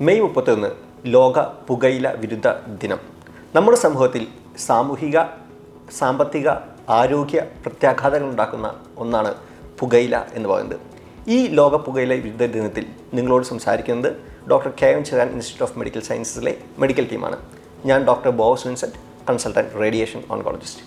May മുപ്പത്തൊന്ന് ലോക പുകയില വിരുദ്ധ ദിനം. നമ്മുടെ സമൂഹത്തിൽ സാമൂഹിക സാമ്പത്തിക ആരോഗ്യ പ്രത്യാഘാതങ്ങൾ ഉണ്ടാക്കുന്ന ഒന്നാണ് പുകയില എന്ന് പറയുന്നത്. ഈ ലോക പുകയില വിരുദ്ധ ദിനത്തിൽ നിങ്ങളോട് സംസാരിക്കുന്നത് doctor K M Cheran institute of medical സയൻസസിലെ medical ടീമാണ്. ഞാൻ doctor Bose Vincent consultant radiation oncologist.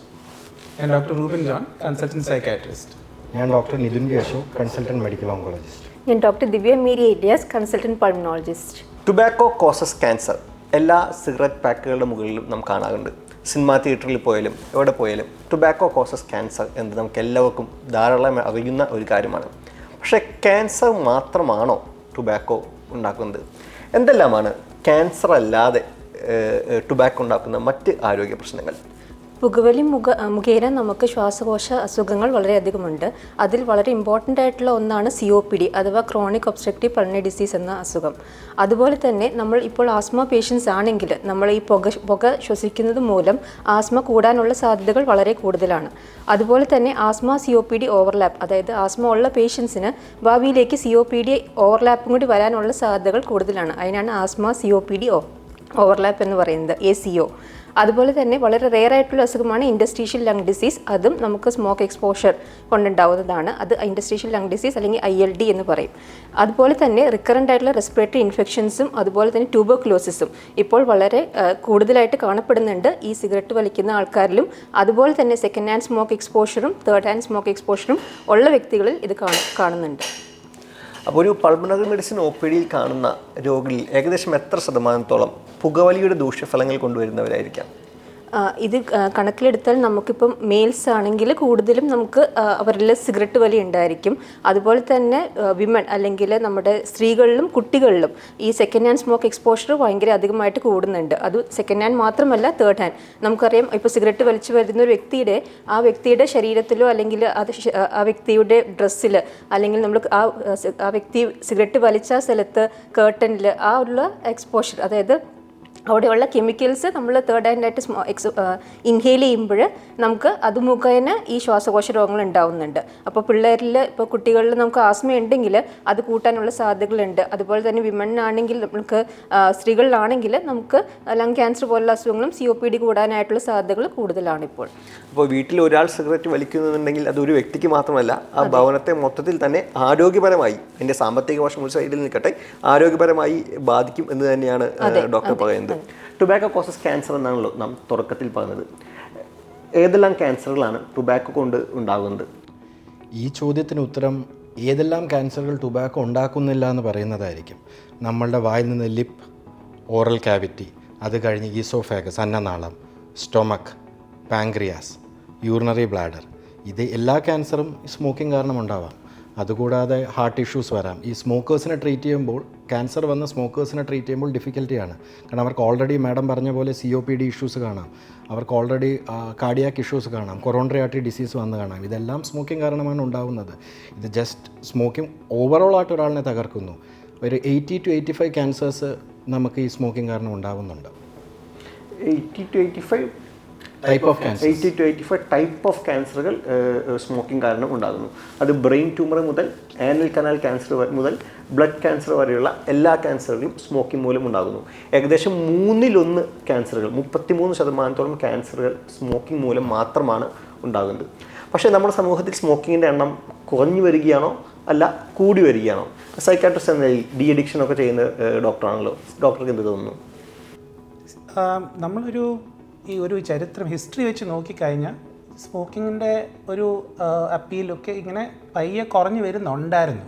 ഞാൻ doctor Rubin John consultant psychiatrist ഞാൻ doctor Nitin Keshu consultant medical oncologist ഞാൻ doctor Divya Mary Elias consultant pulmonologist. Tobacco causes cancer എല്ലാ cigarette പാക്കുകളുടെ മുകളിലും നമുക്ക് കാണാറുണ്ട്. സിനിമാ തിയേറ്ററിൽ പോയാലും എവിടെ പോയാലും ടുബാക്കോ കോസസ് ക്യാൻസർ എന്ന് നമുക്ക് എല്ലാവർക്കും ധാരാളം അറിയുന്ന ഒരു കാര്യമാണ്. പക്ഷേ ക്യാൻസർ മാത്രമാണോ ടുബാക്കോ ഉണ്ടാക്കുന്നത്? എന്തെല്ലാമാണ് ക്യാൻസർ അല്ലാതെ ടുബാക്കോ ഉണ്ടാക്കുന്ന മറ്റ് ആരോഗ്യ പ്രശ്നങ്ങൾ? പുകവലി മുഖ മുഖേന നമുക്ക് ശ്വാസകോശ അസുഖങ്ങൾ വളരെയധികമുണ്ട്. അതിൽ വളരെ ഇമ്പോർട്ടന്റ് ആയിട്ടുള്ള ഒന്നാണ് സി ഒ പി ഡി അഥവാ ക്രോണിക് ഒബ്സ്ട്രക്റ്റീവ് പൾണറി ഡിസീസ് എന്ന അസുഖം. അതുപോലെ തന്നെ നമ്മൾ ഇപ്പോൾ ആസ്മ പേഷ്യൻസ് ആണെങ്കിൽ നമ്മൾ ഈ പുക പുക ശ്വസിക്കുന്നത് മൂലം ആസ്മ കൂടാനുള്ള സാധ്യതകൾ വളരെ കൂടുതലാണ്. അതുപോലെ തന്നെ asthma C O P D overlap അതായത് ആസ്മ ഉള്ള പേഷ്യൻസിന് ഭാവിയിലേക്ക് സി ഒ പി ഡി ഓവർലാപ്പും കൂടി വരാനുള്ള സാധ്യതകൾ കൂടുതലാണ്. അതിനാണ് asthma C O P D overlap എന്ന് പറയുന്നത് എ സി ഒ അതുപോലെ തന്നെ വളരെ റെയർ ആയിട്ടുള്ള അസുഖമാണ് ഇൻഡസ്ട്രീഷ്യൽ ലങ് ഡിസീസ് അതും നമുക്ക് സ്മോക്ക് എക്സ്പോഷർ കൊണ്ടുണ്ടാവുന്നതാണ്. അത് ഇൻഡസ്ട്രീഷ്യൽ ലങ് ഡിസീസ് അല്ലെങ്കിൽ ഐ എൽ ഡി എന്ന് പറയും. അതുപോലെ തന്നെ റിക്കറന്റ് ആയിട്ടുള്ള റെസ്പിറേറ്ററി ഇൻഫെക്ഷൻസും അതുപോലെ തന്നെ ട്യൂബർക്ലോസിസും ഇപ്പോൾ വളരെ കൂടുതലായിട്ട് കാണപ്പെടുന്നുണ്ട്. ഈ സിഗരറ്റ് വലിക്കുന്ന ആൾക്കാരിലും അതുപോലെ തന്നെ സെക്കൻഡ് ഹാൻഡ് സ്മോക്ക് എക്സ്പോഷറും തേർഡ് ഹാൻഡ് സ്മോക്ക് എക്സ്പോഷറും ഉള്ള വ്യക്തികളിൽ ഇത് കാണ കാണുന്നുണ്ട്. അപ്പോൾ ഒരു പൾമണറി മെഡിസിൻ ഒ പി ഡിയിൽ കാണുന്ന രോഗികളിൽ ഏകദേശം എത്ര ശതമാനത്തോളം പുകവലിയുടെ ദൂഷ്യഫലങ്ങൾ കൊണ്ടുവരുന്നവരായിരിക്കാം. ഇത് കണക്കിലെടുത്താൽ നമുക്കിപ്പം മെയിൽസ് ആണെങ്കിൽ കൂടുതലും നമുക്ക് അവരിൽ സിഗരറ്റ് വലി ഉണ്ടായിരിക്കും. അതുപോലെ തന്നെ വിമൺ അല്ലെങ്കിൽ നമ്മുടെ സ്ത്രീകളിലും കുട്ടികളിലും ഈ സെക്കൻഡ് ഹാൻഡ് സ്മോക്ക് എക്സ്പോഷർ ഭയങ്കര അധികമായിട്ട് കൂടുന്നുണ്ട്. അത് സെക്കൻഡ് ഹാൻഡ് മാത്രമല്ല തേർഡ് ഹാൻഡ് നമുക്കറിയാം ഇപ്പോൾ സിഗരറ്റ് വലിച്ചു വരുന്ന ഒരു വ്യക്തിയുടെ ആ വ്യക്തിയുടെ ശരീരത്തിലോ അല്ലെങ്കിൽ അത് ആ വ്യക്തിയുടെ ഡ്രസ്സിൽ അല്ലെങ്കിൽ നമ്മൾ ആ ആ വ്യക്തി സിഗരറ്റ് വലിച്ച സ്ഥലത്ത് കേർട്ടനിൽ ആ ഉള്ള എക്സ്പോഷർ അതായത് അവിടെയുള്ള കെമിക്കൽസ് നമ്മൾ തേർഡ് ഹാൻഡ് ആയിട്ട് സ്മോ എക്സ് ഇൻഹെയിൽ ചെയ്യുമ്പോൾ നമുക്ക് അത് മുഖേന ഈ ശ്വാസകോശ രോഗങ്ങൾ ഉണ്ടാവുന്നുണ്ട്. അപ്പോൾ പിള്ളേരിൽ ഇപ്പോൾ കുട്ടികളിൽ നമുക്ക് ആസ്മ ഉണ്ടെങ്കിൽ അത് കൂട്ടാനുള്ള സാധ്യതകളുണ്ട്. അതുപോലെ തന്നെ വിമണിനാണെങ്കിൽ നമുക്ക് സ്ത്രീകളിലാണെങ്കിൽ നമുക്ക് ലങ് ക്യാൻസർ പോലുള്ള അസുഖങ്ങളും സി ഒ പി ഡി കൂടാനായിട്ടുള്ള സാധ്യതകൾ കൂടുതലാണ് ഇപ്പോൾ അപ്പോൾ വീട്ടിൽ ഒരാൾ സിഗരറ്റ് വലിക്കുന്നുണ്ടെങ്കിൽ അത് ഒരു വ്യക്തിക്ക് മാത്രമല്ല ആ ഭവനത്തെ മൊത്തത്തിൽ തന്നെ ആരോഗ്യപരമായി അതിന്റെ സാമ്പത്തിക വശം ഒരു സൈഡിൽ നിൽക്കട്ടെ ആരോഗ്യപരമായി ബാധിക്കും എന്ന് തന്നെയാണ് ഡോക്ടർ പറയുന്നത്. ടുബാക്കോ കോസസ് ക്യാൻസർ എന്നാണല്ലോ നാം തുറക്കത്തിൽ പറഞ്ഞത്. ഏതെല്ലാം ക്യാൻസറുകളാണ് ടുബാക്കോ കൊണ്ട് ഉണ്ടാകുന്നത്? ഈ ചോദ്യത്തിന് ഉത്തരം ഏതെല്ലാം ക്യാൻസറുകൾ ടുബാക്കോ ഉണ്ടാക്കുന്നില്ല എന്ന് പറയുന്നതായിരിക്കും. നമ്മളുടെ വായിൽ നിന്ന് ലിപ്പ് ഓറൽ ക്യാവിറ്റി അത് കഴിഞ്ഞ് ഈസോഫാഗസ് അന്നനാളം സ്റ്റൊമക്ക് പാങ്ക്രിയാസ് യൂറിനറി ബ്ലാഡർ ഇത് എല്ലാ ക്യാൻസറും സ്മോക്കിംഗ് കാരണം ഉണ്ടാവാം അതുകൂടാതെ ഹാർട്ട് ഇഷ്യൂസ് വരാം. ഈ സ്മോക്കേഴ്സിനെ ട്രീറ്റ് ചെയ്യുമ്പോൾ ക്യാൻസർ വന്ന സ്മോക്കേഴ്സിനെ ട്രീറ്റ് ചെയ്യുമ്പോൾ ഡിഫിക്കൽറ്റിയാണ് കാരണം അവർക്ക് ഓൾറെഡി മാഡം പറഞ്ഞ പോലെ C O P D issues കാണാം. അവർക്ക് ഓൾറെഡി കാർഡിയാക്ക് ഇഷ്യൂസ് കാണാം. കൊറോണറി ആർട്ടറി ഡിസീസ് വന്ന് കാണാം. ഇതെല്ലാം സ്മോക്കിംഗ് കാരണമാണ് ഉണ്ടാകുന്നത് ഇത് ജസ്റ്റ് സ്മോക്കിംഗ് ഓവറോൾ ആയിട്ട് ഒരാളിനെ തകർക്കുന്നു. ഒരു eighty to eighty five cancers നമുക്ക് ഈ സ്മോക്കിംഗ് കാരണം ഉണ്ടാകുന്നുണ്ട് eighty to eighty five type of cancer eighty to eighty five type of ക്യാൻസറുകൾ smoking കാരണം ഉണ്ടാകുന്നു. അത് ബ്രെയിൻ ട്യൂമർ മുതൽ ആനൽ കനാൽ ക്യാൻസർ മുതൽ ബ്ലഡ് ക്യാൻസർ വരെയുള്ള എല്ലാ ക്യാൻസറുകളും സ്മോക്കിംഗ് മൂലം ഉണ്ടാകുന്നു. ഏകദേശം മൂന്നിലൊന്ന് ക്യാൻസറുകൾ മുപ്പത്തിമൂന്ന് ശതമാനത്തോളം ക്യാൻസറുകൾ സ്മോക്കിംഗ് മൂലം മാത്രമാണ് ഉണ്ടാകുന്നത്. പക്ഷേ നമ്മുടെ സമൂഹത്തിൽ സ്മോക്കിങ്ങിന്റെ എണ്ണം കുറഞ്ഞു വരികയാണോ? അല്ല കൂടി വരികയാണോ? സൈക്കാട്രിസ്റ്റ് എന്ന നിലയിൽ ഡി അഡിക്ഷൻ ഒക്കെ ചെയ്യുന്ന ഡോക്ടറാണല്ലോ ഡോക്ടർക്ക് എന്ത് തോന്നുന്നു? നമ്മളൊരു ഈ ഒരു ചരിത്രം ഹിസ്റ്ററി വെച്ച് നോക്കിക്കഴിഞ്ഞാൽ സ്മോക്കിങ്ങിന്റെ ഒരു അപ്പീലൊക്കെ ഇങ്ങനെ പയ്യെ കുറഞ്ഞു വരുന്നുണ്ടായിരുന്നു.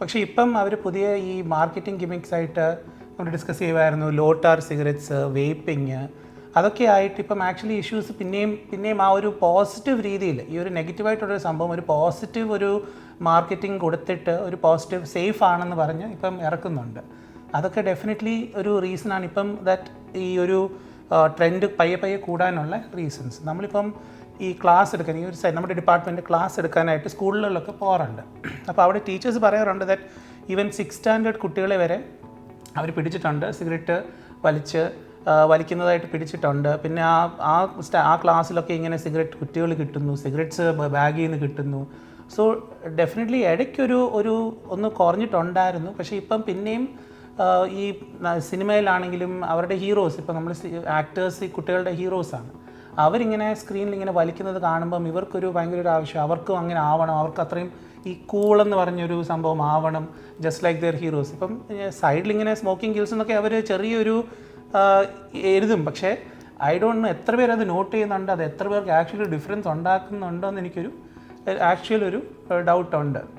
പക്ഷേ ഇപ്പം അവർ പുതിയ ഈ മാർക്കറ്റിംഗ് ഗിമിക്സ് ആയിട്ട് നമ്മൾ ഡിസ്കസ് ചെയ്യുമായിരുന്നു ലോട്ടാർ സിഗരറ്റ്സ് വേപ്പിങ് അതൊക്കെ ആയിട്ട് ഇപ്പം ആക്ച്വലി ഇഷ്യൂസ് പിന്നെയും പിന്നെയും ആ ഒരു പോസിറ്റീവ് രീതിയിൽ ഈ ഒരു നെഗറ്റീവായിട്ടുള്ളൊരു സംഭവം ഒരു പോസിറ്റീവ് ഒരു മാർക്കറ്റിംഗ് കൊടുത്തിട്ട് ഒരു പോസിറ്റീവ് സേഫ് ആണെന്ന് പറഞ്ഞ് ഇപ്പം ഇറക്കുന്നുണ്ട്. അതൊക്കെ ഡെഫിനറ്റ്ലി ഒരു റീസണാണ് ഇപ്പം ദാറ്റ് ഈ ഒരു ട്രെൻഡ് പയ്യെ പയ്യെ കൂടാനുള്ള റീസൺസ് നമ്മളിപ്പം ഈ ക്ലാസ് എടുക്കാൻ ഈ ഒരു സൈഡ് നമ്മുടെ ഡിപ്പാർട്ട്മെന്റ് ക്ലാസ് എടുക്കാനായിട്ട് സ്കൂളുകളിലൊക്കെ പോകാറുണ്ട്. അപ്പോൾ അവിടെ ടീച്ചേഴ്സ് പറയാറുണ്ട് ദാറ്റ് ഈവൻ സിക്സ് സ്റ്റാൻഡേർഡ് കുട്ടികളെ വരെ അവർ പിടിച്ചിട്ടുണ്ട്. സിഗരറ്റ് വലിച്ച് വലിക്കുന്നതായിട്ട് പിടിച്ചിട്ടുണ്ട്. പിന്നെ ആ ആ ആ ക്ലാസ്സിലൊക്കെ ഇങ്ങനെ സിഗരറ്റ് കുറ്റികൾ കിട്ടുന്നു സിഗരറ്റ്സ് ബാഗിൽ നിന്ന് കിട്ടുന്നു. സോ ഡെഫിനറ്റ്ലി ഇടയ്ക്കൊരു ഒരു ഒന്ന് കുറഞ്ഞിട്ടുണ്ടായിരുന്നു. പക്ഷേ ഇപ്പം പിന്നെയും ഈ സിനിമയിലാണെങ്കിലും അവരുടെ ഹീറോസ് ഇപ്പോൾ നമ്മൾ ആക്ടേഴ്സ് കുട്ടികളുടെ ഹീറോസാണ് അവരിങ്ങനെ സ്ക്രീനിൽ ഇങ്ങനെ വലിക്കുന്നത് കാണുമ്പം ഇവർക്കൊരു ഭയങ്കര ഒരു ആവശ്യം. അവർക്കും അങ്ങനെ ആവണം. അവർക്ക് അത്രയും ഈ കൂൾ എന്ന് പറഞ്ഞൊരു സംഭവം ആവണം ജസ്റ്റ് ലൈക്ക് ദെയർ ഹീറോസ് ഇപ്പം സൈഡിൽ ഇങ്ങനെ സ്മോക്കിംഗ് ഗിൽസ് എന്നൊക്കെ അവർ ചെറിയൊരു എഴുതും. പക്ഷേ ഐ ഡോണ്ട് നോ എത്ര പേര് അത് നോട്ട് ചെയ്യുന്നുണ്ട് അത് എത്ര പേർക്ക് ആക്ച്വലി ഡിഫറൻസ് ഉണ്ടാക്കുന്നുണ്ടോ എന്ന് എനിക്കൊരു ആക്ച്വൽ ഒരു ഡൗട്ട് ഉണ്ട്. ആ, അത്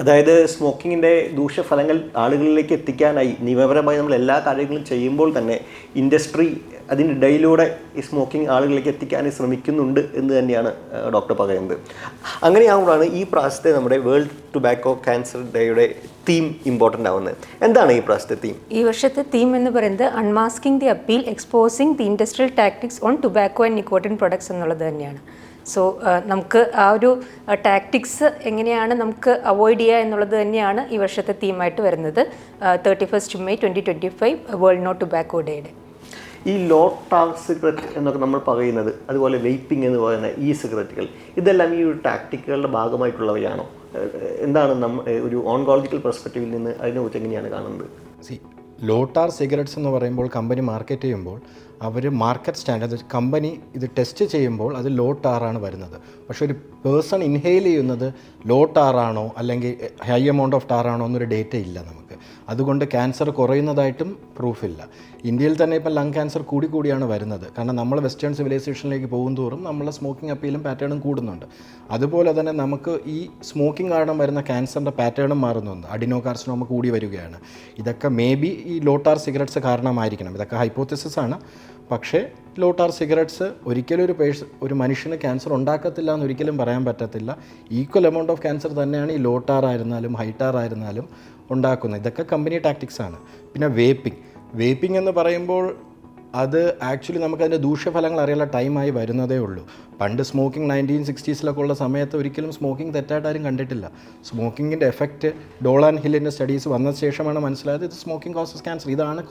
അതായത് സ്മോക്കിങ്ങിന്റെ ദൂഷ്യഫലങ്ങൾ ആളുകളിലേക്ക് എത്തിക്കാനായി നിയമപരമായി നമ്മൾ എല്ലാ കാര്യങ്ങളും ചെയ്യുമ്പോൾ തന്നെ ഇൻഡസ്ട്രി അതിന്റെ ഇടയിലൂടെ ഈ സ്മോക്കിംഗ് ആളുകളിലേക്ക് എത്തിക്കാൻ ശ്രമിക്കുന്നുണ്ട് എന്ന് തന്നെയാണ് ഡോക്ടർ പറയുന്നത്. അങ്ങനെയാകുമ്പോഴാണ് ഈ പ്രാവശ്യത്തെ നമ്മുടെ വേൾഡ് ടുബാക്കോ ക്യാൻസർ ഡേയുടെ തീം ഇമ്പോർട്ടന്റ് ആവുന്നത്. എന്താണ് ഈ പ്രാവശ്യത്തെ തീം? ഈ വർഷത്തെ തീം എന്ന് പറയുന്നത് unmasking the appeal exposing the industrial tactics on tobacco and nicotine products എന്നുള്ളത് തന്നെയാണ്. സോ നമുക്ക് ആ ഒരു ടാക്ടിക്സ് എങ്ങനെയാണ് നമുക്ക് അവോയ്ഡ് ചെയ്യുക എന്നുള്ളത് തന്നെയാണ് ഈ വർഷത്തെ തീമായിട്ട് വരുന്നത്. Thirty first May twenty twenty five world not tobacco ഡേയുടെ ഈ ലോ ടാക് സിഗരറ്റ് എന്നൊക്കെ നമ്മൾ പറയുന്നത് അതുപോലെ വെയ്പ്പിംഗ് എന്ന് പറയുന്ന ഈ സിഗരറ്റുകൾ ഇതെല്ലാം ഈ ഒരു ടാക്ടിക്കുകളുടെ ഭാഗമായിട്ടുള്ളവയാണോ? എന്താണ് നമ്മ ഒരു ഓൺകോളജിക്കൽ പെർസ്പെക്റ്റീവിൽ നിന്ന് അതിനെക്കുറിച്ച് എങ്ങനെയാണ് കാണുന്നത്? സി ടാർ സിഗരറ്റ്സ് എന്ന് പറയുമ്പോൾ കമ്പനി മാർക്കറ്റ് ചെയ്യുമ്പോൾ അവർ മാർക്കറ്റ് സ്റ്റാൻഡേർഡ് കമ്പനി ഇത് ടെസ്റ്റ് ചെയ്യുമ്പോൾ അത് ലോ ടാറാണ് വരുന്നത്. പക്ഷേ ഒരു പേഴ്സൺ ഇൻഹെയിൽ ചെയ്യുന്നത് ലോ ടാറാണോ അല്ലെങ്കിൽ ഹൈ എമൗണ്ട് ഓഫ് ടാറാണോ എന്നൊരു ഡേറ്റ ഇല്ല നമുക്ക്. അതുകൊണ്ട് ക്യാൻസർ കുറയുന്നതായിട്ടും പ്രൂഫില്ല ഇന്ത്യയിൽ തന്നെ ഇപ്പം ലങ് ക്യാൻസർ കൂടി കൂടിയാണ് വരുന്നത്. കാരണം നമ്മൾ വെസ്റ്റേൺ സിവിലൈസേഷനിലേക്ക് പോകും തോറും നമ്മളെ സ്മോക്കിംഗ് അപ്പീലും പാറ്റേണും കൂടുന്നുണ്ട്. അതുപോലെ തന്നെ നമുക്ക് ഈ സ്മോക്കിംഗ് കാരണം വരുന്ന ക്യാൻസറിന്റെ പാറ്റേണും മാറുന്നുണ്ട് അഡിനോ കാർസിനോമ കൂടി വരികയാണ്. ഇതൊക്കെ മേ ബി ഈ ലോട്ടാർ സിഗരറ്റ്സ് കാരണമായിരിക്കണം. ഇതൊക്കെ ഹൈപ്പോത്തിസിസ് ആണ്. പക്ഷേ ലോട്ടാർ സിഗരറ്റ്സ് ഒരിക്കലും ഒരു പേഴ്സ് ഒരു മനുഷ്യന് ക്യാൻസർ ഉണ്ടാക്കത്തില്ല എന്ന് ഒരിക്കലും പറയാൻ പറ്റത്തില്ല. ഈക്വൽ എമൗണ്ട് ഓഫ് ക്യാൻസർ തന്നെയാണ് ഈ ലോട്ടാർ ആയിരുന്നാലും ഹൈട്ടാർ ആയിരുന്നാലും ഉണ്ടാക്കുന്നത്. ഇതൊക്കെ കമ്പനി ടാക്ടിക്സ് ആണ്. പിന്നെ വേപ്പിംഗ് വേപ്പിംഗ് എന്ന് പറയുമ്പോൾ അത് ആക്ച്വലി നമുക്കതിന്റെ ദൂഷ്യഫലങ്ങൾ അറിയാനുള്ള ടൈമായി വരുന്നതേ ഉള്ളൂ. പണ്ട് സ്മോക്കിംഗ് നയന്റീൻ സിക്സ്റ്റീസിലൊക്കെ ഉള്ള സമയത്ത് ഒരിക്കലും സ്മോക്കിംഗ് തെറ്റായിട്ട് ആരും കണ്ടിട്ടില്ല. സ്മോക്കിങ്ങിന്റെ എഫക്റ്റ് ഡോൾ ആൻഡ് ഹില്ലിന്റെ സ്റ്റഡീസ് വന്ന ശേഷമാണ് മനസ്സിലായത്. ഇത് സ്മോക്കിംഗ് കോസസ് ക്യാൻസർ ഇതാണ്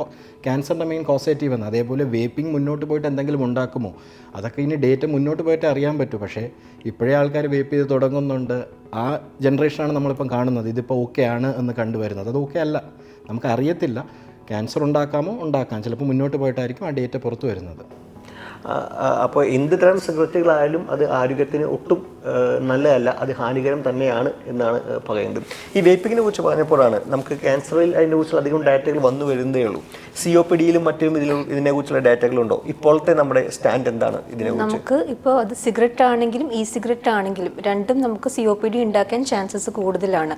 ക്യാൻസറിന്റെ മെയിൻ കോസേറ്റീവ് എന്ന്. അതേപോലെ വേപ്പിംഗ് മുന്നോട്ട് പോയിട്ട് എന്തെങ്കിലും ഉണ്ടാക്കുമോ? അതൊക്കെ ഇനി ഡേറ്റ് മുന്നോട്ട് പോയിട്ട് അറിയാൻ പറ്റും. പക്ഷേ ഇപ്പോഴേ ആൾക്കാർ വേപ്പ് ചെയ്ത് തുടങ്ങുന്നുണ്ട്. ആ ജനറേഷനാണ് നമ്മളിപ്പം കാണുന്നത്. ഇതിപ്പോൾ ഓക്കെ ആണ് എന്ന് കണ്ടുവരുന്നത്. അത് ഓക്കെ അല്ല. നമുക്ക് അറിയത്തില്ല ക്യാൻസർ ഉണ്ടാക്കാമോ? ഉണ്ടാക്കാം. ചിലപ്പോൾ മുന്നോട്ട് പോയിട്ടായിരിക്കും ആ ഡേറ്റ പുറത്തു വരുന്നത്. അപ്പോൾ എന്ത് തരം സിഗരറ്റുകളായാലും അത് ആരോഗ്യത്തിന് ഒട്ടും നല്ലതല്ല അത് ഹാനികരം തന്നെയാണ് എന്നാണ് പറയുന്നത്. ഈ വേപ്പിങ്ങിനെ കുറിച്ച് പറഞ്ഞപ്പോഴാണ് നമുക്ക് ക്യാൻസറിൽ അതിനെ കുറിച്ചുള്ള അധികം ഡാറ്റകൾ വന്നു വരുന്നതേ ഉള്ളൂ. സി ഒ പി ഡിയിലും മറ്റും ഇതിലും ഇതിനെക്കുറിച്ചുള്ള ഡാറ്റകളുണ്ടോ ഇപ്പോഴത്തെ നമ്മുടെ സ്റ്റാൻഡ് എന്താണ് ഇതിനെ നമുക്ക് ഇപ്പോൾ അത് സിഗരറ്റ് ആണെങ്കിലും ഇ സിഗരറ്റ് ആണെങ്കിലും രണ്ടും നമുക്ക് സി ഒ പി ഡി ഉണ്ടാക്കാൻ ചാൻസസ് കൂടുതലാണ്.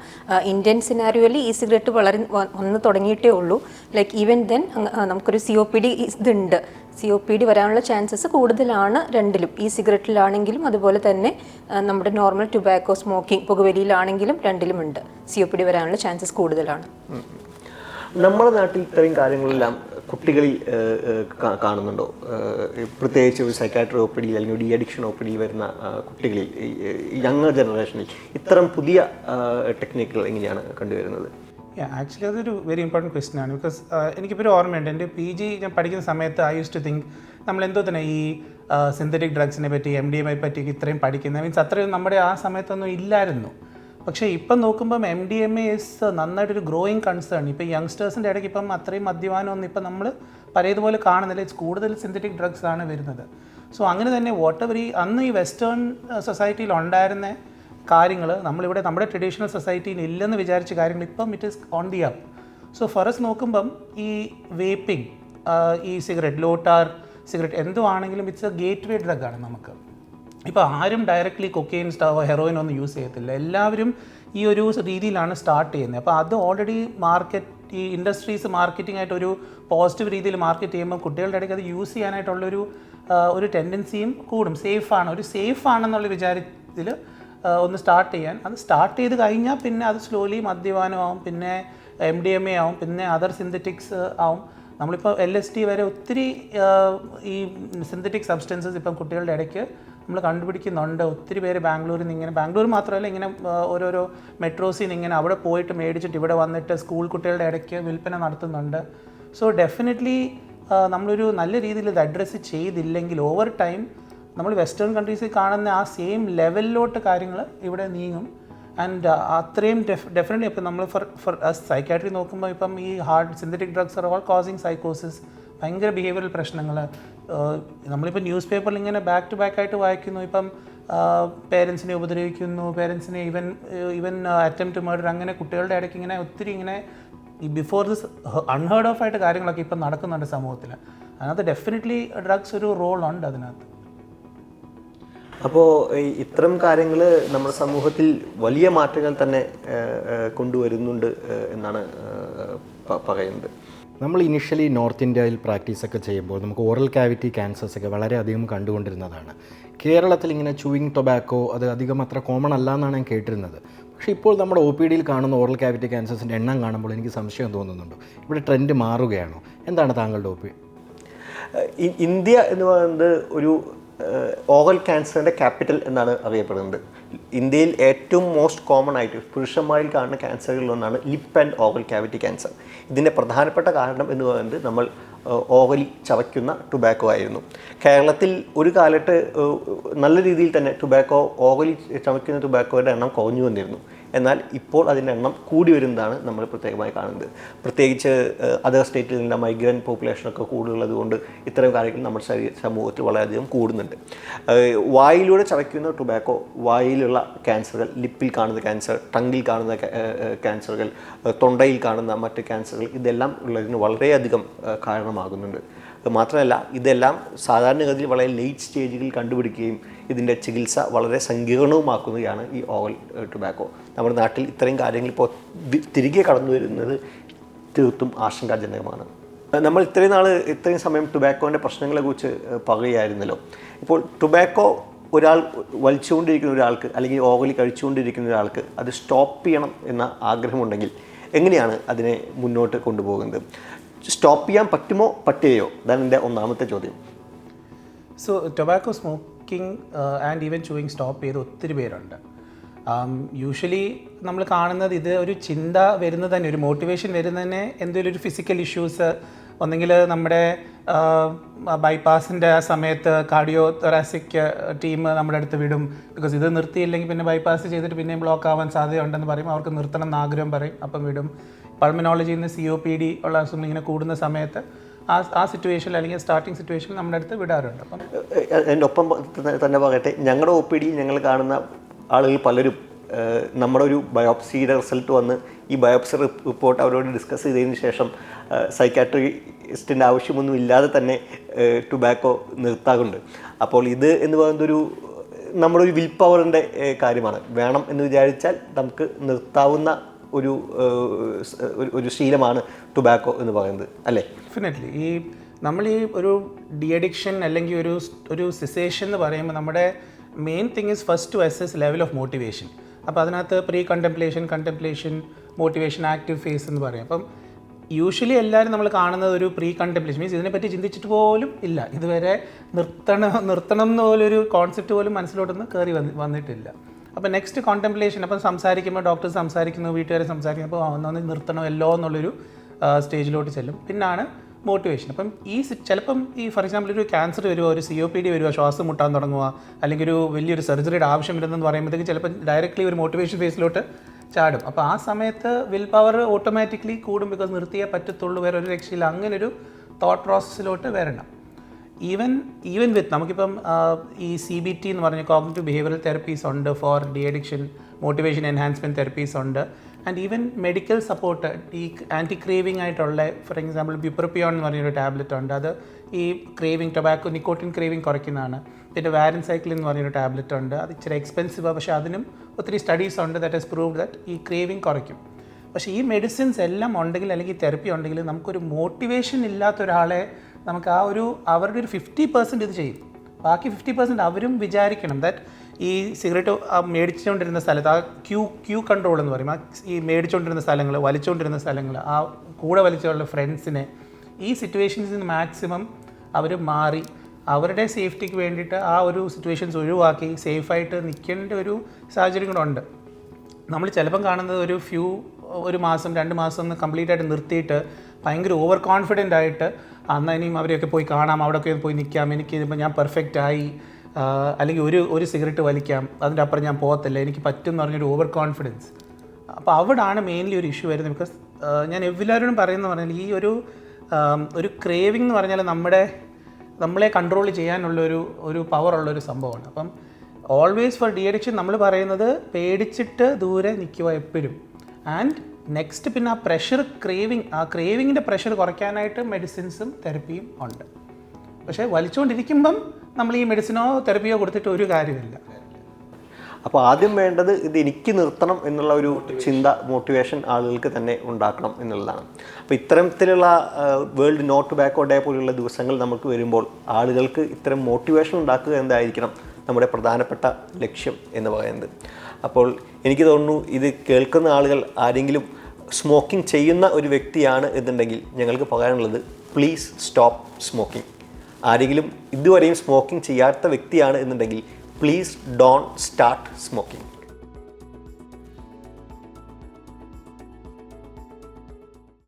ഇന്ത്യൻ സിനാരിയോയിൽ ഇ സിഗരറ്റ് വളരെ വന്ന് തുടങ്ങിയിട്ടേ ഉള്ളൂ. ലൈക്ക് ഈവൻ ദെൻ നമുക്കൊരു സി ഒ പി ഡി ഇതുണ്ട്. സി ഒ പി ഡി വരാനുള്ള ചാൻസസ് കൂടുതലാണ് രണ്ടിലും. ഈ സിഗരറ്റിലാണെങ്കിലും അതുപോലെ തന്നെ നമ്മുടെ നോർമൽ ടുബാക്കോ സ്മോക്കിംഗ് പുകവലിയിലാണെങ്കിലും രണ്ടിലുമുണ്ട് സി ഒ പി ഡി വരാനുള്ള ചാൻസസ് കൂടുതലാണ്. നമ്മുടെ നാട്ടിൽ ഇത്രയും കാര്യങ്ങളെല്ലാം കുട്ടികളിൽ കാണുന്നുണ്ടോ? പ്രത്യേകിച്ച് ഒരു സൈക്കാട്രി ഒ പി ഡി അല്ലെങ്കിൽ de addiction O P D വരുന്ന കുട്ടികളിൽ യങ്ങർ ജനറേഷനിൽ ഇത്തരം പുതിയ ടെക്നിക്കുകൾ എങ്ങനെയാണ് കണ്ടുവരുന്നത്? ആക്ച്വലി അതൊരു വെരി ഇമ്പോർട്ടന്റ് ക്വസ്റ്റ്യൻ ആണ്. ബിക്കോസ് എനിക്കിപ്പോൾ ഒരു ഓർമ്മയുണ്ട്. എന്റെ പി ജി ഞാൻ പഠിക്കുന്ന സമയത്ത് ഐ യൂസ് ടു തിങ്ക് നമ്മൾ എന്തോ തന്നെ ഈ സിന്തറ്റിക് ഡ്രഗ്സിനെ പറ്റി എം ഡി എം ഐ പറ്റി ഇത്രയും പഠിക്കുന്നത് മീൻസ് അത്രയും നമ്മുടെ ആ സമയത്തൊന്നും ഇല്ലായിരുന്നു. പക്ഷേ ഇപ്പം നോക്കുമ്പം M D M A is നന്നായിട്ടൊരു growing concern ഇപ്പം യങ്സ്റ്റേഴ്സിന്റെ ഇടയ്ക്ക് ഇപ്പം അത്രയും മദ്യപാനമൊന്നും ഇപ്പം നമ്മൾ പഴയതുപോലെ കാണുന്നില്ല. ഇറ്റ്സ് കൂടുതൽ സിന്തറ്റിക് ഡ്രഗ്സ് ആണ് വരുന്നത്. സോ അങ്ങനെ തന്നെ വാട്ട് എവർ ഈ അന്ന് ഈ വെസ്റ്റേൺ സൊസൈറ്റിയിൽ ഉണ്ടായിരുന്ന കാര്യങ്ങൾ നമ്മളിവിടെ നമ്മുടെ ട്രഡീഷണൽ സൊസൈറ്റിയിൽ ഇല്ലെന്ന് വിചാരിച്ച കാര്യങ്ങൾ ഇപ്പം it is on the up so far as നോക്കുമ്പം ഈ വേപ്പിംഗ് ഈ സിഗരറ്റ് ലോട്ടാർ സിഗരറ്റ് എന്തോ ആണെങ്കിലും ഇറ്റ്സ് എ ഗേറ്റ് വേ ആണ് നമുക്ക്. ഇപ്പോൾ ആരും ഡയറക്റ്റ്ലി കൊക്കെയിൻ സ്റ്റാവോ ഹെറോയിൻ ഒന്നും യൂസ് ചെയ്യത്തില്ല. എല്ലാവരും ഈ ഒരു രീതിയിലാണ് സ്റ്റാർട്ട് ചെയ്യുന്നത്. അപ്പോൾ അത് ഓൾറെഡി മാർക്കറ്റ് ഈ ഇൻഡസ്ട്രീസ് മാർക്കറ്റിംഗ് ആയിട്ട് ഒരു പോസിറ്റീവ് രീതിയിൽ മാർക്കറ്റ് ചെയ്യുമ്പോൾ കുട്ടികളുടെ ഇടയ്ക്ക് അത് യൂസ് ചെയ്യാനായിട്ടുള്ളൊരു ഒരു ടെൻഡൻസിയും കൂടും. സേഫാണ് ഒരു സേഫ് ആണെന്നുള്ള വിചാരത്തിൽ ഒന്ന് സ്റ്റാർട്ട് ചെയ്യാൻ. അത് സ്റ്റാർട്ട് ചെയ്ത് കഴിഞ്ഞാൽ പിന്നെ അത് സ്ലോലി മദ്യപാനമാവും പിന്നെ എം ഡി എം എ ആവും പിന്നെ അതർ സിന്തറ്റിക്സ് ആവും. നമ്മളിപ്പോൾ എൽ എസ് ടി വരെ ഒത്തിരി ഈ സിന്തറ്റിക് സബ്സ്റ്റൻസസ് ഇപ്പം കുട്ടികളുടെ ഇടയ്ക്ക് നമ്മൾ കണ്ടുപിടിക്കുന്നുണ്ട്. ഒത്തിരി പേര് ബാംഗ്ലൂരിൽ നിന്ന് ഇങ്ങനെ ബാംഗ്ലൂർ മാത്രമല്ല ഇങ്ങനെ ഓരോരോ മെട്രോസിൽ നിന്ന് ഇങ്ങനെ അവിടെ പോയിട്ട് മേടിച്ചിട്ട് ഇവിടെ വന്നിട്ട് സ്കൂൾ കുട്ടികളുടെ ഇടയ്ക്ക് വിൽപ്പന നടത്തുന്നുണ്ട്. സോ ഡെഫിനറ്റ്ലി നമ്മളൊരു നല്ല രീതിയിൽ ഇത് അഡ്രസ്സ് ചെയ്തില്ലെങ്കിൽ ഓവർ ടൈം നമ്മൾ വെസ്റ്റേൺ കൺട്രീസിൽ കാണുന്ന ആ സെയിം ലെവലിലോട്ട് കാര്യങ്ങൾ ഇവിടെ നീങ്ങും. ആൻഡ് അത്രയും ഡെഫ് ഡെഫിനറ്റ്ലി ഇപ്പം നമ്മൾ ഫോർ ഫോർ സൈക്കാട്രി നോക്കുമ്പോൾ ഇപ്പം ഈ hard synthetic drugs are all causing സൈക്കോസിസ് ഭയങ്കര ബിഹേവിയറൽ പ്രശ്നങ്ങൾ. നമ്മളിപ്പോൾ ന്യൂസ് പേപ്പറിൽ ഇങ്ങനെ ബാക്ക് ടു ബാക്ക് ആയിട്ട് വായിക്കുന്നു. ഇപ്പം പേരൻസിനെ ഉപദ്രവിക്കുന്നു. പേരൻസിനെ ഇവൻ ഇവൻ അറ്റംപ്റ്റ് മർഡർ അങ്ങനെ കുട്ടികളുടെ ഇടയ്ക്ക് ഇങ്ങനെ ഒത്തിരി ഇങ്ങനെ ഈ ബിഫോർ ദിസ് അൺഹേർഡ് ഓഫ് ആയിട്ട് കാര്യങ്ങളൊക്കെ ഇപ്പം നടക്കുന്നുണ്ട് സമൂഹത്തിൽ. അതിനകത്ത് ഡെഫിനറ്റ്ലി ഡ്രഗ്സ് ഒരു റോൾ ഉണ്ട് അതിനകത്ത്. അപ്പോൾ ഇത്തരം കാര്യങ്ങൾ നമ്മുടെ സമൂഹത്തിൽ വലിയ മാറ്റങ്ങൾ തന്നെ കൊണ്ടുവരുന്നുണ്ട് എന്നാണ് പറയുന്നത്. നമ്മൾ ഇനിഷ്യലി നോർത്ത് ഇന്ത്യയിൽ പ്രാക്ടീസൊക്കെ ചെയ്യുമ്പോൾ നമുക്ക് ഓറൽ കാവിറ്റി ക്യാൻസേഴ്സ് ഒക്കെ വളരെയധികം കണ്ടുകൊണ്ടിരുന്നതാണ്. കേരളത്തിൽ ഇങ്ങനെ ചൂയിങ് ടൊബാക്കോ അത് അധികം അത്ര കോമൺ അല്ല എന്നാണ് ഞാൻ കേട്ടിരുന്നത്. പക്ഷേ ഇപ്പോൾ നമ്മുടെ ഒ പി ഡിയിൽ കാണുന്ന ഓറൽ കാവിറ്റി ക്യാൻസേഴ്സിന്റെ എണ്ണം കാണുമ്പോൾ എനിക്ക് സംശയം തോന്നുന്നുണ്ട്. ഇവിടെ ട്രെൻഡ് മാറുകയാണോ? എന്താണ് താങ്കളുടെ ഒ ഇന്ത്യ എന്ന് പറയുന്നത് ഒരു ഓവൽ ക്യാൻസറിന്റെ ക്യാപിറ്റൽ എന്നാണ് അറിയപ്പെടുന്നത്. ഇന്ത്യയിൽ ഏറ്റവും മോസ്റ്റ് കോമൺ ആയിട്ട് പുരുഷന്മാരിൽ കാണുന്ന ക്യാൻസറുകളിലൊന്നാണ് lip and oral cavity cancer. ഇതിന്റെ പ്രധാനപ്പെട്ട കാരണം എന്ന് പറയുന്നത് നമ്മൾ ഓവലി ചവയ്ക്കുന്ന ടുബാക്കോ ആയിരുന്നു. കേരളത്തിൽ ഒരു കാലത്ത് നല്ല രീതിയിൽ തന്നെ ടുബാക്കോ ഓവലി ചവയ്ക്കുന്ന ടുബാക്കോയുടെ എണ്ണം കുറഞ്ഞു വന്നിരുന്നു. എന്നാൽ ഇപ്പോൾ അതിന്റെ എണ്ണം കൂടി വരുന്നതാണ് നമ്മൾ പ്രത്യേകമായി കാണുന്നത്. പ്രത്യേകിച്ച് അതർ സ്റ്റേറ്റിൽ നിന്ന് മൈഗ്രന്റ് പോപ്പുലേഷനൊക്കെ കൂടുതലുള്ളത് കൊണ്ട് ഇത്തരം കാര്യങ്ങൾ നമ്മുടെ സമൂഹത്തിൽ വളരെയധികം കൂടുന്നുണ്ട്. വായിലൂടെ ചവയ്ക്കുന്ന ടൊബാക്കോ വായിലുള്ള ക്യാൻസറുകൾ ലിപ്പിൽ കാണുന്ന ക്യാൻസർ ടങ്ങിൽ കാണുന്ന ക്യാൻസറുകൾ തൊണ്ടയിൽ കാണുന്ന മറ്റ് ക്യാൻസറുകൾ ഇതെല്ലാം ഉള്ളതിന് വളരെയധികം കാരണമാകുന്നുണ്ട്. മാത്രമല്ല ഇതെല്ലാം സാധാരണഗതിയിൽ വളരെ ലേറ്റ് സ്റ്റേജുകളിൽ കണ്ടുപിടിക്കുകയും ഇതിന്റെ ചികിത്സ വളരെ സങ്കീർണവുമാക്കുന്നതാണ് ഈ ഓവൽ ടുബാക്കോ നമ്മുടെ നാട്ടിൽ ഇത്രയും കാര്യങ്ങൾ ഇപ്പോൾ തിരികെ കടന്നു വരുന്നത് തീർത്തും ആശങ്കാജനകമാണ്. നമ്മൾ ഇത്രയും നാൾ ഇത്രയും സമയം ടുബാക്കോന്റെ പ്രശ്നങ്ങളെക്കുറിച്ച് പറയുകയായിരുന്നല്ലോ. ഇപ്പോൾ ടുബാക്കോ ഒരാൾ വലിച്ചുകൊണ്ടിരിക്കുന്ന ഒരാൾക്ക് അല്ലെങ്കിൽ ഓവലി കഴിച്ചുകൊണ്ടിരിക്കുന്ന ഒരാൾക്ക് അത് സ്റ്റോപ്പ് ചെയ്യണം എന്ന ആഗ്രഹമുണ്ടെങ്കിൽ എങ്ങനെയാണ് അതിനെ മുന്നോട്ട് കൊണ്ടുപോകുന്നത്? സ്റ്റോപ്പ് ചെയ്യാൻ പറ്റുമോ പറ്റുകയോ അതാണ് എന്റെ ഒന്നാമത്തെ ചോദ്യം. So tobacco smoking and even chewing stop ചെയ്ത് ഒത്തിരി പേരുണ്ട്. യൂഷ്വലി നമ്മൾ കാണുന്നത് ഇത് ഒരു ചിന്ത വരുന്നത് തന്നെ ഒരു മോട്ടിവേഷൻ വരുന്നത് തന്നെ എന്തെങ്കിലും ഒരു ഫിസിക്കൽ ഇഷ്യൂസ് ഒന്നെങ്കിൽ നമ്മുടെ ബൈപ്പാസിന്റെ ആ സമയത്ത് കാർഡിയോ തെറാസിക് ടീം നമ്മുടെ അടുത്ത് വിടും. ബിക്കോസ് ഇത് നിർത്തിയില്ലെങ്കിൽ പിന്നെ ബൈപ്പാസ് ചെയ്തിട്ട് പിന്നെയും ബ്ലോക്ക് ആവാൻ സാധ്യതയുണ്ടെന്ന് പറയും. അവർക്ക് നിർത്തണം എന്ന് ആഗ്രഹം പറയും അപ്പം വിടും. പൾമിനോളജിയിൽ നിന്ന് സി ഒ പി ഡി ഉള്ള അസുഖം ഇങ്ങനെ കൂടുന്ന സമയത്ത് ആ ആ സിറ്റുവേഷനിൽ അല്ലെങ്കിൽ സ്റ്റാർട്ടിങ് സിറ്റുവേഷനിൽ നമ്മുടെ അടുത്ത് വിടാറുണ്ട്. അപ്പം എന്റെ ഒപ്പം തന്നെ- പറയട്ടെ. ഞങ്ങളുടെ ഒ പി ഡിയിൽ ഞങ്ങൾ കാണുന്ന ആളുകൾ പലരും നമ്മുടെ ഒരു ബയോപ്സിയുടെ റിസൾട്ട് വന്ന് ഈ ബയോപ്സി റിപ്പോർട്ട് അവരോട് ഡിസ്കസ് ചെയ്തതിന് ശേഷം സൈക്കാട്രിസ്റ്റിന്റെ ആവശ്യമൊന്നും ഇല്ലാതെ തന്നെ ടുബാക്കോ നിർത്താറുണ്ട്. അപ്പോൾ ഇത് എന്ന് പറയുന്നത് ഒരു നമ്മുടെ ഒരു വിൽ പവറിന്റെ കാര്യമാണ്. വേണം എന്ന് വിചാരിച്ചാൽ നമുക്ക് നിർത്താവുന്ന ഒരു ഒരു- ശീലമാണ് ടുബാക്കോ എന്ന് പറയുന്നത്. അല്ലേ? ഡെഫിനറ്റ്ലി ഈ നമ്മൾ ഈ ഒരു ഡി അഡിക്ഷൻ അല്ലെങ്കിൽ ഒരു ഒരു സിസേഷൻ എന്ന് പറയുമ്പോൾ നമ്മുടെ main thing is first to assess level of motivation അപ്പോൾ അതിനകത്ത് pre contemplation contemplation motivation active phase എന്ന് പറയും. അപ്പം യൂഷ്വലി എല്ലാവരും നമ്മൾ കാണുന്നത് ഒരു പ്രീ കണ്ടംപ്ലേഷൻ മീൻസ് ഇതിനെപ്പറ്റി ചിന്തിച്ചിട്ട് പോലും ഇല്ല. ഇതുവരെ നിർത്തണം നിർത്തണം എന്ന് കോൺസെപ്റ്റ് പോലും മനസ്സിലോട്ടൊന്നും കയറി വന്ന് വന്നിട്ടില്ല. അപ്പോൾ നെക്സ്റ്റ് കോണ്ടംപ്ലേഷൻ അപ്പം സംസാരിക്കുമ്പോൾ ഡോക്ടർ സംസാരിക്കുന്നു വീട്ടുകാരെ സംസാരിക്കുന്നു അപ്പോൾ ഒന്നൊന്ന് നിർത്തണമല്ലോ എന്നുള്ളൊരു സ്റ്റേജിലോട്ട് ചെല്ലും. പിന്നാണ് മോട്ടിവേഷൻ അപ്പം ഈ ചിലപ്പം ഈ ഫോർ എക്സാമ്പിൾ ഒരു ക്യാൻസർ വരുമോ ഒരു സി ഒ പി ഡി വരുമോ ശ്വാസം മുട്ടാൻ തുടങ്ങുക അല്ലെങ്കിൽ ഒരു വലിയൊരു സർജറിയുടെ ആവശ്യം വരുന്നെന്ന് പറയുമ്പോഴത്തേക്ക് ചിലപ്പോൾ ഡയറക്റ്റ്ലി ഒരു മോട്ടിവേഷൻ ഫേസിലോട്ട് ചാടും. അപ്പോൾ ആ സമയത്ത് വിൽ പവർ ഓട്ടോമാറ്റിക്കലി കൂടും ബിക്കോസ് നിർത്തിയേ പറ്റത്തുള്ളൂ വേറെ ഒരു രക്ഷയില്ല. അങ്ങനെ ഒരു തോട്ട് പ്രോസസ്സിലോട്ട് വരണം. ഈവൻ ഈവൻ വിത്ത് നമുക്കിപ്പം ഈ സി ബി ടി എന്ന് പറഞ്ഞ കോഗ്നറ്റീവ് ബിഹേവിയറൽ തെറപ്പീസ് ഉണ്ട് for deaddiction motivation enhancement therapies ഉണ്ട്. ആൻഡ് ഈവൻ മെഡിക്കൽ സപ്പോർട്ട് ഈ ആന്റി ക്രേവിംഗ് ആയിട്ടുള്ള ഫോർ എക്സാമ്പിൾ ബിപ്രപ്പിയോൺ എന്ന് പറഞ്ഞൊരു ടാബ്ലറ്റ് ഉണ്ട്. അത് ഈ ക്രേവിംഗ് ടൊബാക്കോ നിക്കോട്ടിൻ ക്രേവിംഗ് കുറയ്ക്കുന്നതാണ്. പിന്നെ വാരൻ സൈക്കിൾ എന്ന് പറഞ്ഞൊരു ടാബ്ലറ്റ് ഉണ്ട്. അത് ഇച്ചിരി എക്സ്പെൻസീവ് പക്ഷേ അതിനും ഒത്തിരി സ്റ്റഡീസ് ഉണ്ട് ദാറ്റ് ഹസ് പ്രൂവ് ദാറ്റ് ഈ ക്രേവിംഗ് കുറയ്ക്കും. പക്ഷേ ഈ മെഡിസിൻസ് എല്ലാം ഉണ്ടെങ്കിൽ അല്ലെങ്കിൽ തെറപ്പി ഉണ്ടെങ്കിൽ നമുക്കൊരു മോട്ടിവേഷൻ ഇല്ലാത്ത ഒരാളെ നമുക്ക് ആ ഒരു അവരുടെ ഒരു ഫിഫ്റ്റി പെർസെന്റ് ഇത് ചെയ്യും. ബാക്കി ഫിഫ്റ്റി പെർസെന്റ് അവരും വിചാരിക്കണം ദാറ്റ് ഈ സിഗരറ്റ് മേടിച്ചുകൊണ്ടിരുന്ന സ്ഥലത്ത് ആ ക്യൂ ക്യൂ കൺട്രോൾ എന്ന് പറയും. ആ ഈ മേടിച്ചുകൊണ്ടിരുന്ന സ്ഥലങ്ങൾ വലിച്ചുകൊണ്ടിരുന്ന സ്ഥലങ്ങൾ ആ കൂടെ വലിച്ചുള്ള ഫ്രണ്ട്സിനെ ഈ സിറ്റുവേഷൻസിൽ നിന്ന് മാക്സിമം അവർ മാറി അവരുടെ സേഫ്റ്റിക്ക് വേണ്ടിയിട്ട് ആ ഒരു സിറ്റുവേഷൻസ് ഒഴിവാക്കി സേഫായിട്ട് നിൽക്കേണ്ട ഒരു സാഹചര്യം കൂടെ ഉണ്ട്. നമ്മൾ ചിലപ്പം കാണുന്നത് ഒരു ഫ്യൂ ഒരു മാസം രണ്ട് മാസം കംപ്ലീറ്റ് ആയിട്ട് നിർത്തിയിട്ട് ഭയങ്കര ഓവർ കോൺഫിഡന്റ് ആയിട്ട് അന്ന് ഇനിയും അവരെയൊക്കെ പോയി കാണാം അവിടെയൊക്കെ പോയി നിൽക്കാം. എനിക്ക് ഇതിപ്പോൾ ഞാൻ പെർഫെക്റ്റ് ആയി അല്ലെങ്കിൽ ഒരു ഒരു സിഗരറ്റ് വലിക്കാം. അതിന്റെ അപ്പുറം ഞാൻ പോകത്തില്ല. എനിക്ക് പറ്റും എന്ന് പറഞ്ഞൊരു ഓവർ കോൺഫിഡൻസ് അപ്പോൾ അവിടാണ് മെയിൻലി ഒരു ഇഷ്യൂ വരുന്നത്. ബിക്കോസ് ഞാൻ എല്ലാവരോടും പറയുന്നത് പറഞ്ഞാൽ ഈ ഒരു ഒരു ക്രേവിംഗ് എന്ന് പറഞ്ഞാൽ നമ്മുടെ നമ്മളെ കൺട്രോൾ ചെയ്യാനുള്ള ഒരു ഒരു പവർ ഉള്ള ഒരു സംഭവമാണ്. അപ്പം ഓൾവേസ് ഫോർ ഡി അഡിക്ഷൻ നമ്മൾ പറയുന്നത് പേടിച്ചിട്ട് ദൂരെ നിൽക്കുക എപ്പോഴും. ആൻഡ് നെക്സ്റ്റ് പിന്നെ ആ പ്രഷർ ക്രേവിങ് ആ ക്രേവിങ്ങിന്റെ പ്രഷർ കുറയ്ക്കാനായിട്ട് മെഡിസിൻസും തെറപ്പിയും ഉണ്ട്. പക്ഷേ വലിച്ചുകൊണ്ടിരിക്കുമ്പം നമ്മൾ ഈ മെഡിസിനോ തെറപ്പിയോ കൊടുത്തിട്ട് ഒരു കാര്യമില്ല അപ്പോൾ ആദ്യം വേണ്ടത് ഇത് എനിക്ക് നിർത്തണം എന്നുള്ള ഒരു ചിന്ത മോട്ടിവേഷൻ ആളുകൾക്ക് തന്നെ ഉണ്ടാക്കണം എന്നുള്ളതാണ്. അപ്പോൾ ഇത്തരത്തിലുള്ള വേൾഡ് നോട്ട് ടുബാക്കോ ഡേ പോലെയുള്ള ദിവസങ്ങൾ നമുക്ക് വരുമ്പോൾ ആളുകൾക്ക് ഇത്തരം മോട്ടിവേഷൻ ഉണ്ടാക്കുക എന്തായിരിക്കണം? നമ്മുടെ പ്രധാനപ്പെട്ട ലക്ഷ്യം എന്ന് പറയുന്നത്. അപ്പോൾ എനിക്ക് തോന്നുന്നു ഇത് കേൾക്കുന്ന ആളുകൾ ആരെങ്കിലും സ്മോക്കിംഗ് ചെയ്യുന്ന ഒരു വ്യക്തിയാണ് എന്നുണ്ടെങ്കിൽ ഞങ്ങൾക്ക് പറയാനുള്ളത് പ്ലീസ് സ്റ്റോപ്പ് സ്മോക്കിംഗ് ആരെങ്കിലും ഇതുവരെയും സ്മോക്കിംഗ് ചെയ്യാത്ത വ്യക്തിയാണ് എന്നുണ്ടെങ്കിൽ പ്ലീസ് ഡോൺ സ്റ്റാർട്ട് സ്മോക്കിംഗ്